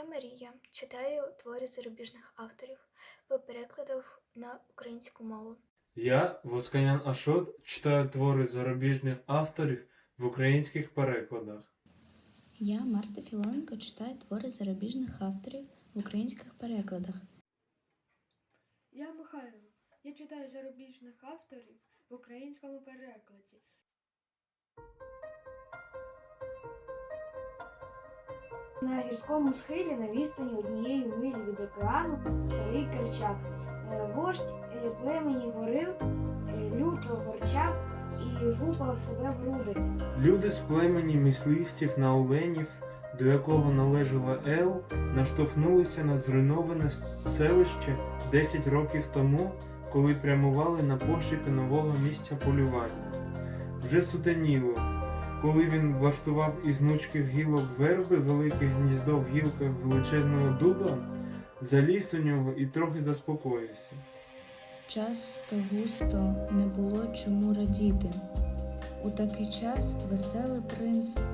Я Марія, читаю твори зарубіжних авторів в перекладах на українську мову. Я, Восканян Ашот, читаю твори зарубіжних авторів в українських перекладах. Я, Марта Філоненко, читаю твори зарубіжних авторів в українських перекладах. Я Михайло. Я читаю зарубіжних авторів в українському перекладі. На гірському схилі на відстані однієї милі від океану старий керчак. Е, Вождь е, племені горил е, люто ворчав і гупав себе в груди. Люди з племені мисливців на оленів, до якого належала Ел, наштовхнулися на зруйноване селище 10 років тому, коли прямували на пошуки нового місця полювання. Вже сутеніло, коли він влаштував із гнучких гілок верби велике гніздо в гілках величезного дуба, заліз у нього і трохи заспокоївся. Часто густо не було чому радіти. У такий час веселий принц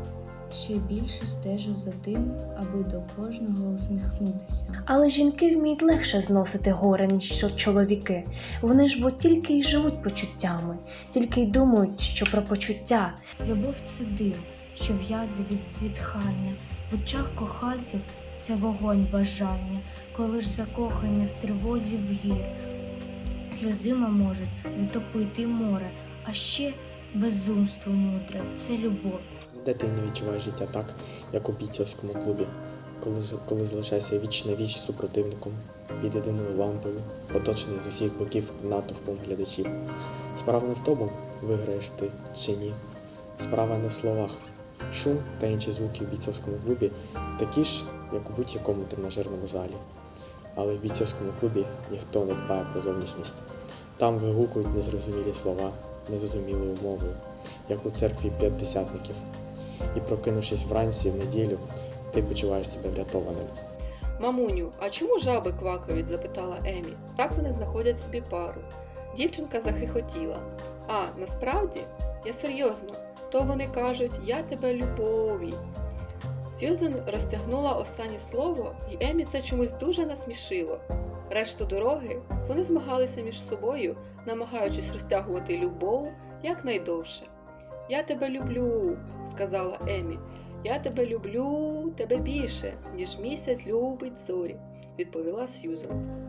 ще більше стежив за тим, аби до кожного усміхнутися. Але жінки вміють легше зносити горе, ніж чоловіки. Вони ж бо тільки й живуть почуттями, тільки й думають, що про почуття. Любов це дим, що в'язе від зітхання. В очах коханців це вогонь бажання, коли ж закохані в тривозі в гір. Сльозима можуть затопити море, а ще безумство мудре це любов. Де ти не відчуваєш життя так, як у бійцівському клубі, коли, коли залишаєшся віч на віч супротивником, під єдиною лампою, оточений з усіх боків натовпом глядачів. Справа не в тому, виграєш ти чи ні. Справа не в словах. Шум та інші звуки в бійцівському клубі такі ж, як у будь-якому тренажерному залі. Але в бійцівському клубі ніхто не дбає про зовнішність. Там вигукують незрозумілі слова, незрозумілою мовою, як у церкві п'ятдесятників і прокинувшись вранці в неділю, ти почуваєш себе врятованим. Мамуню, а чому жаби квакають? запитала Емі. Так вони знаходять собі пару. Дівчинка захихотіла. А, насправді, я серйозно, то вони кажуть Я тебе любові. Сьюзен розтягнула останнє слово, і Емі це чомусь дуже насмішило. Решту дороги вони змагалися між собою, намагаючись розтягувати любов якнайдовше. Я тебе люблю, сказала Емі. Я тебе люблю тебе більше, ніж місяць любить зорі, відповіла Сьюзен.